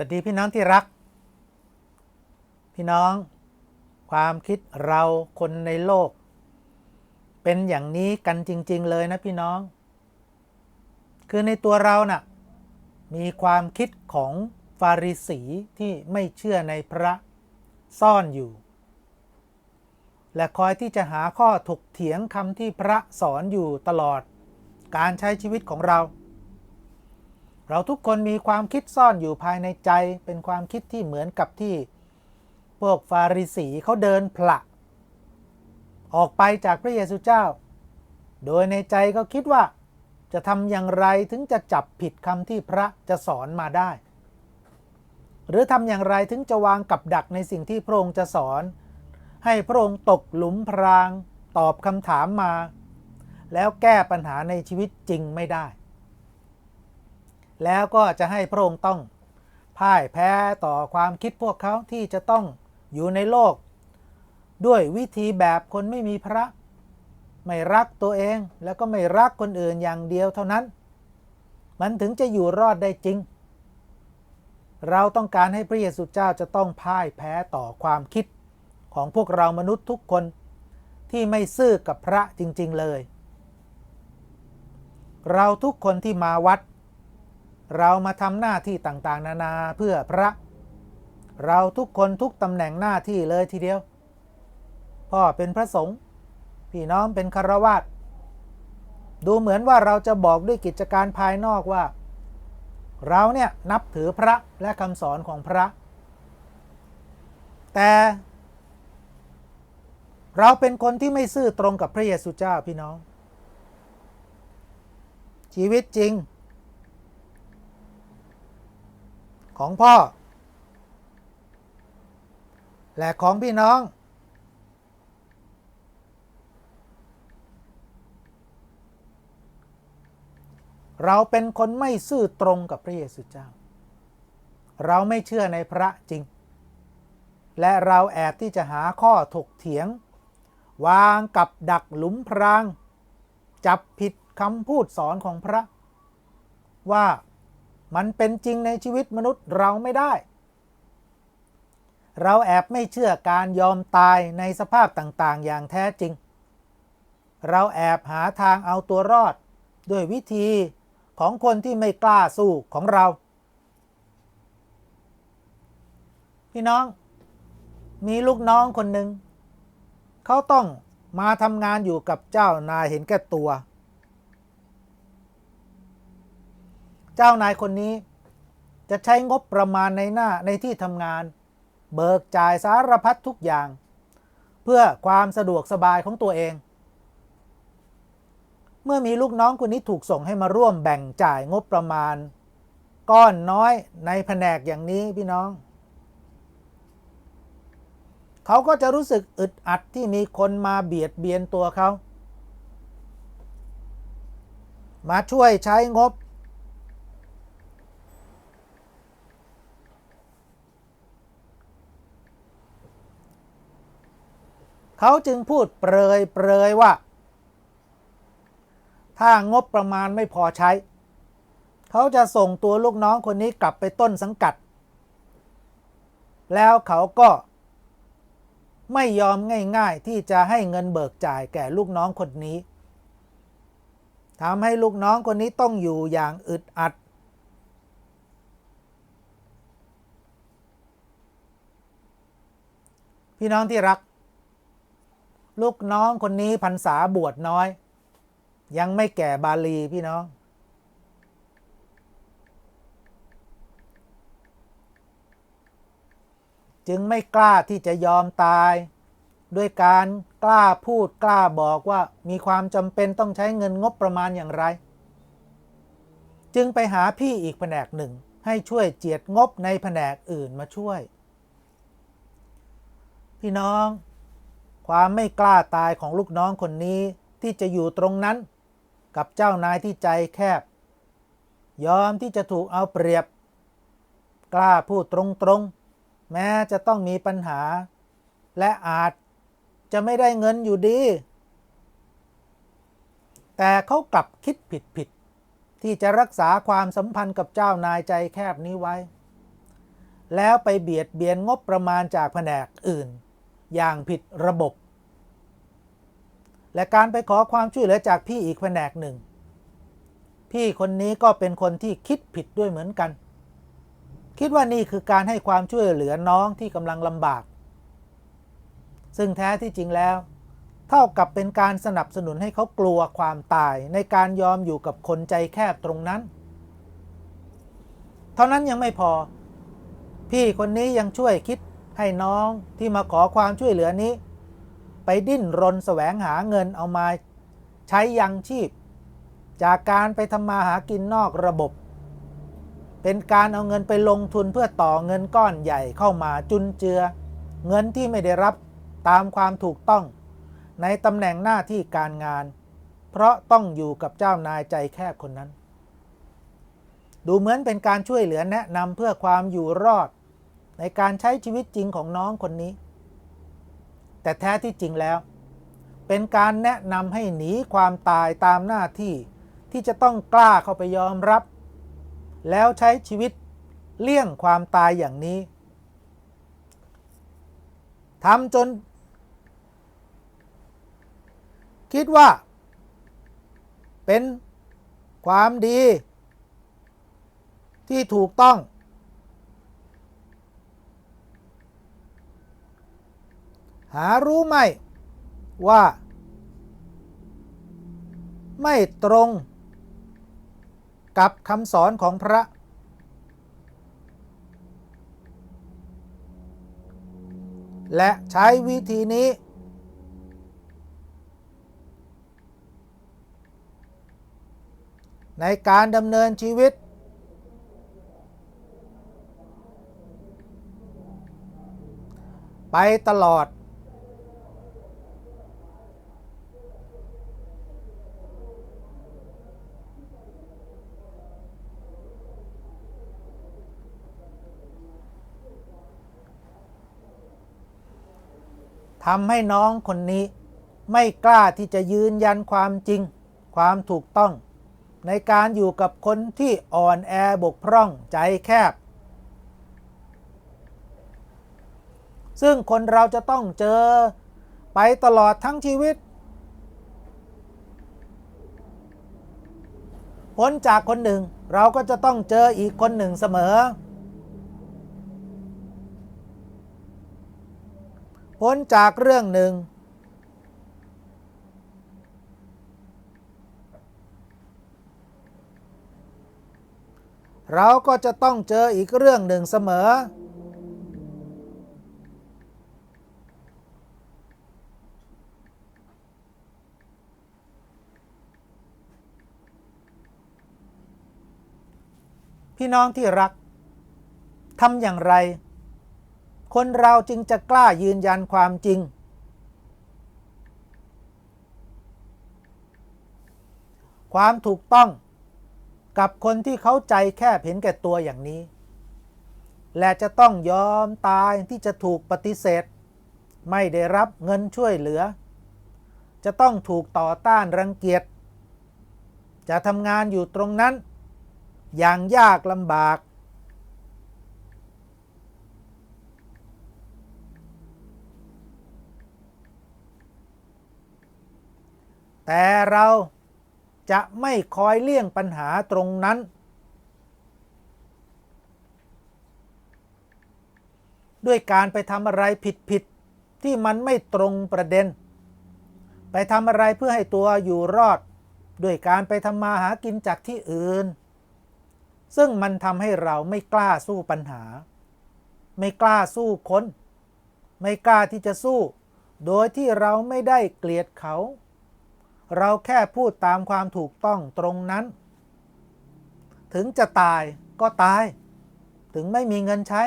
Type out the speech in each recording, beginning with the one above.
สวัสดีพี่น้องที่รัก พี่น้อง ความคิดเราคนในโลก เป็นอย่างนี้กันจริง ๆ เลยนะพี่น้อง คือในตัวเรานะ่ะมีความคิดของฟาริสีที่ไม่เชื่อในพระซ่อนอยู่ และคอยที่จะหาข้อถกเถียงคำที่พระสอนอยู่ตลอด การใช้ชีวิตของเรา เราทุกคนมีความคิดซ่อนอยู่ภายในใจ เป็นความคิดที่เหมือนกับที่ พวกฟาริสีเขาเดินผละออกไปจากพระเยซูเจ้า โดยในใจก็คิดว่า จะทำอย่างไรถึงจะจับผิดคำที่พระจะสอนมาได้ หรือทำอย่างไรถึงจะวางกับดักในสิ่งที่พระองค์จะสอน ให้พระองค์ตกหลุมพราง ตอบคำถามมา แล้วแก้ปัญหาในชีวิตจริงไม่ได้ แล้วก็จะให้พระองค์ต้องพ่ายแพ้ต่อความคิดพวกเขาที่จะต้องอยู่ในโลก ด้วยวิธีแบบคนไม่มีพระ ไม่รักตัวเองแล้วก็ไม่รักคนอื่นอย่างเดียวเท่านั้น มันถึงจะอยู่รอดได้จริง เราต้องการให้พระเยซูเจ้าจะต้องพ่ายแพ้ต่อความคิดของพวกเรามนุษย์ทุกคนที่ไม่ซื่อกับพระจริง ๆ เลย เราทุกคนที่มาวัด เรามาทำหน้าที่ต่างๆ นานาเพื่อพระ เราทุกคนทุกตำแหน่งหน้าที่เลยทีเดียว พ่อเป็นพระสงฆ์พี่น้องเป็นคารวาสดูเหมือนว่าเราจะบอกด้วยกิจการภายนอกว่า เราเนี่ยนับถือพระและคำสอนของพระ แต่ เราเป็นคนที่ไม่ซื่อตรงกับพระเยซูเจ้าพี่น้อง ชีวิตจริง ของพ่อ และของพี่น้อง เราเป็นคนไม่ซื่อตรงกับพระเยซูเจ้า เราไม่เชื่อในพระจริง และเราแอบที่จะหาข้อถกเถียง วางกับดักหลุมพราง จับผิดคำพูดสอนของพระว่า มันเป็นจริงในชีวิตมนุษย์เราไม่ได้ เราแอบไม่เชื่อการยอมตายในสภาพต่างๆ อย่างแท้จริง เราแอบหาทางเอาตัวรอด ด้วยวิธีของคนที่ไม่กล้าสู้ของเรา พี่น้องมีลูกน้องคนหนึ่ง เขาต้องมาทำงานอยู่กับเจ้านายเห็นแก่ตัว เจ้านายคนนี้ จะใช้งบประมาณในหน้าในที่ทำงาน เบิกจ่ายสารพัดทุกอย่าง เพื่อความสะดวกสบายของตัวเอง เมื่อมีลูกน้องคนนี้ถูกส่งให้มาร่วมแบ่งจ่ายงบประมาณ ก้อนน้อยในแผนกอย่างนี้พี่น้อง เขาก็จะรู้สึกอึดอัดที่มีคนมาเบียดเบียนตัวเขามาช่วยใช้งบ เขาจึงพูดเปรยเปรยว่า ถ้างบประมาณไม่พอใช้ เขาจะส่งตัวลูกน้องคนนี้กลับไปต้นสังกัด แล้วเขาก็ไม่ยอมง่าย ๆ ที่จะให้เงินเบิกจ่ายแก่ลูกน้องคนนี้ทำให้ลูกน้องคนนี้ต้องอยู่อย่างอึดอัด พี่น้องที่รัก ลูกน้องคนนี้พรรษาบวชน้อย ยังไม่แก่บาลีพี่น้อง จึงไม่กล้าที่จะยอมตาย ด้วยการกล้าพูดกล้าบอกว่ามีความจำเป็นต้องใช้เงินงบประมาณอย่างไร จึงไปหาพี่อีกแผนกหนึ่งให้ช่วยเจียดงบในแผนกอื่นมาช่วย พี่น้อง ความไม่กล้าตายของลูกน้องคนนี้ที่จะอยู่ตรงนั้น กับเจ้านายที่ใจแคบ ยอมที่จะถูกเอาเปรียบ กล้าพูดตรงๆ แม้จะต้องมีปัญหา และอาจจะไม่ได้เงินอยู่ดี แต่เขากลับคิดผิดๆ ที่จะรักษาความสัมพันธ์กับเจ้านายใจแคบนี้ไว้ แล้วไปเบียดเบียนงบประมาณจากแผนกอื่น อย่างผิดระบบ และการไปขอความช่วยเหลือจากพี่อีกแผนกหนึ่ง พี่คนนี้ก็เป็นคนที่คิดผิดด้วยเหมือนกัน คิดว่านี่คือการให้ความช่วยเหลือน้องที่กำลังลำบาก ซึ่งแท้ที่จริงแล้ว เท่ากับเป็นการสนับสนุนให้เขากลัวความตายในการยอมอยู่กับคนใจแคบตรงนั้น เท่านั้นยังไม่พอพี่คนนี้ยังช่วยคิด ให้น้องที่มาขอความช่วยเหลือนี้ ไปดิ้นรนแสวงหาเงินเอามาใช้ยังชีพ จากการไปทำมาหากินนอกระบบ เป็นการเอาเงินไปลงทุนเพื่อต่อเงินก้อนใหญ่เข้ามาจุนเจือ เงินที่ไม่ได้รับตามความถูกต้อง ในตำแหน่งหน้าที่การงาน เพราะต้องอยู่กับเจ้านายใจแคบคนนั้น ดูเหมือนเป็นการช่วยเหลือแนะนำเพื่อความอยู่รอด ในการใช้ชีวิตจริงของน้องคนนี้ แต่แท้ที่จริงแล้ว เป็นการแนะนำให้หนีความตายตามหน้าที่ที่จะต้องกล้าเข้าไปยอมรับ แล้วใช้ชีวิตเลี่ยงความตายอย่างนี้ทำจน คิดว่า เป็นความดี ที่ถูกต้อง หารู้ไหมว่า ไม่ตรงกับคำสอนของพระ และใช้วิธีนี้ ในการดำเนินชีวิต ไปตลอด ทำให้น้องคนนี้ไม่กล้าที่จะยืนยันความจริง ความถูกต้อง ในการอยู่กับคนที่อ่อนแอบกพร่องใจแคบ ซึ่งคนเราจะต้องเจอไปตลอดทั้งชีวิตพ้นจากคนหนึ่งเราก็จะต้องเจออีกคนหนึ่งเสมอ พ้นจากเรื่องหนึ่ง เราก็จะต้องเจออีกเรื่องหนึ่งเสมอ พี่น้องที่รักทำอย่างไร คนเราจึงจะกล้ายืนยันความจริง ความถูกต้องกับคนที่เขาใจแค่เห็นแก่ตัวอย่างนี้ และจะต้องยอมตายที่จะถูกปฏิเสธ ไม่ได้รับเงินช่วยเหลือ จะต้องถูกต่อต้านรังเกียจ จะทำงานอยู่ตรงนั้น อย่างยากลำบาก แต่เราจะไม่คอยเลี่ยงปัญหาตรงนั้น ด้วยการไปทำอะไรผิดๆที่มันไม่ตรงประเด็น ไปทำอะไรเพื่อให้ตัวอยู่รอด ด้วยการไปทำมาหากินจากที่อื่น ซึ่งมันทำให้เราไม่กล้าสู้ปัญหา ไม่กล้าสู้คน ไม่กล้าที่จะสู้ โดยที่เราไม่ได้เกลียดเขา เราแค่พูดตามความถูกต้องตรงนั้น ถึงจะตายก็ตาย ถึงไม่มีเงินใช้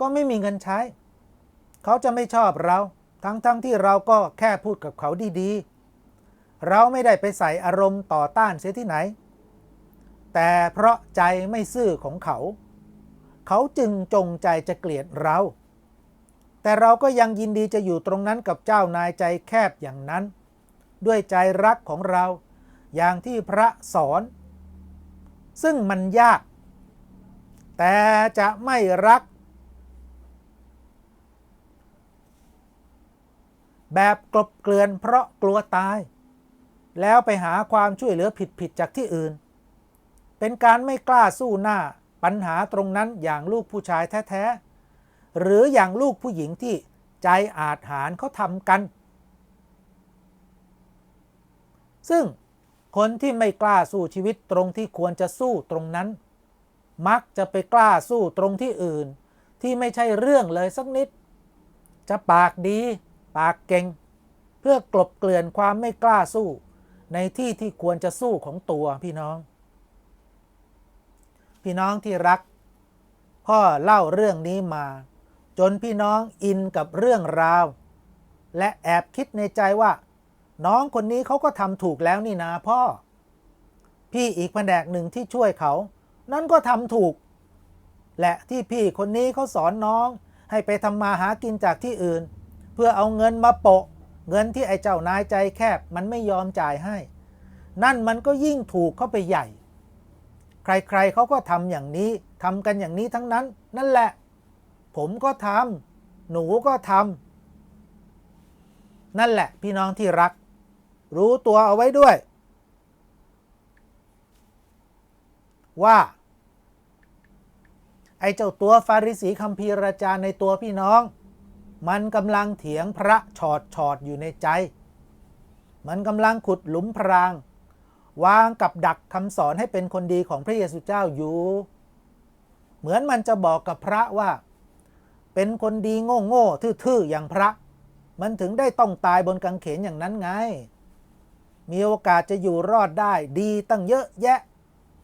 ก็ไม่มีเงินใช้ เขาจะไม่ชอบเรา ทั้งๆทที่เราก็แค่พูดกับเขาดีๆ เราไม่ได้ไปใส่อารมณ์ต่อต้านเสียที่ไหน แต่เพราะใจไม่ซื่อของเขา เขาจึงจงใจจะเกลียดเรา แต่เราก็ยังยินดีจะอยู่ตรงนั้นกับเจ้านายใจแคบอย่างนั้น ด้วยใจรักของเรา อย่างที่พระสอน ซึ่งมันยาก แต่จะไม่รัก แบบกลบเกลื่อนเพราะกลัวตาย แล้วไปหาความช่วยเหลือผิดๆจากที่อื่น เป็นการไม่กล้าสู้หน้าปัญหาตรงนั้นอย่างลูกผู้ชายแท้ ๆ หรืออย่างลูกผู้หญิงที่ใจอาจหารเขาทำกัน ซึ่งคนที่ไม่กล้าสู้ชีวิตตรงที่ควรจะสู้ตรงนั้น มักจะไปกล้าสู้ตรงที่อื่น ที่ไม่ใช่เรื่องเลยสักนิด จะปากดี ปากเก่ง เพื่อกลบเกลื่อนความไม่กล้าสู้ ในที่ที่ควรจะสู้ของตัวพี่น้อง พี่น้องที่รัก พ่อเล่าเรื่องนี้มา จนพี่น้องอินกับเรื่องราว และแอบคิดในใจว่า น้องคนนี้เขาก็ทำถูกแล้วนี่นาพ่อ พี่อีกแผนกหนึ่งที่ช่วยเขา นั่นก็ทำถูก และที่พี่คนนี้เขาสอนน้อง ให้ไปทำมาหากินจากที่อื่น เพื่อเอาเงินมาโปะ เงินที่ไอ้เจ้านายใจแคบมันไม่ยอมจ่ายให้ นั่นมันก็ยิ่งถูกเข้าไปใหญ่ ใครๆเขาก็ทำอย่างนี้ทำกันอย่างนี้ทั้งนั้น นั่นแหละ ผมก็ทำหนูก็ทำนั่นแหละพี่น้องที่รัก รู้ตัวเอาไว้ด้วย ว่า ไอ้เจ้าตัวฟาริสีคัมภีราจารย์ในตัวพี่น้อง มันกำลังเถียงพระชอดชอดอยู่ในใจ มันกำลังขุดหลุมพราง วางกับดักคำสอนให้เป็นคนดีของพระเยซูเจ้าอยู่ เหมือนมันจะบอกกับพระว่า เป็นคนดีโง่โง่ทื่อๆอย่างพระมันถึงได้ต้องตายบนกังเขนอย่างนั้นไง มีโอกาสจะอยู่รอดได้ดีตั้งเยอะแยะ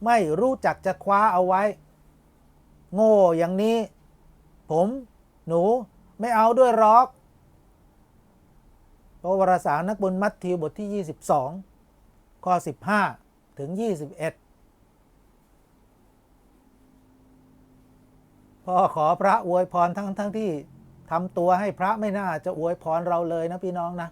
ไม่รู้จักจะคว้าเอาไว้ โง่อย่างนี้ ผม หนูไม่เอาด้วยหรอกพระวรสารนักบุญมัทธิวบทที่ 22 ข้อ 15 ถึง 21 พ่อขอพระอวยพรทั้งทั้งที่ทำตัวให้พระไม่น่าจะอวยพรเราเลยนะพี่น้องนะ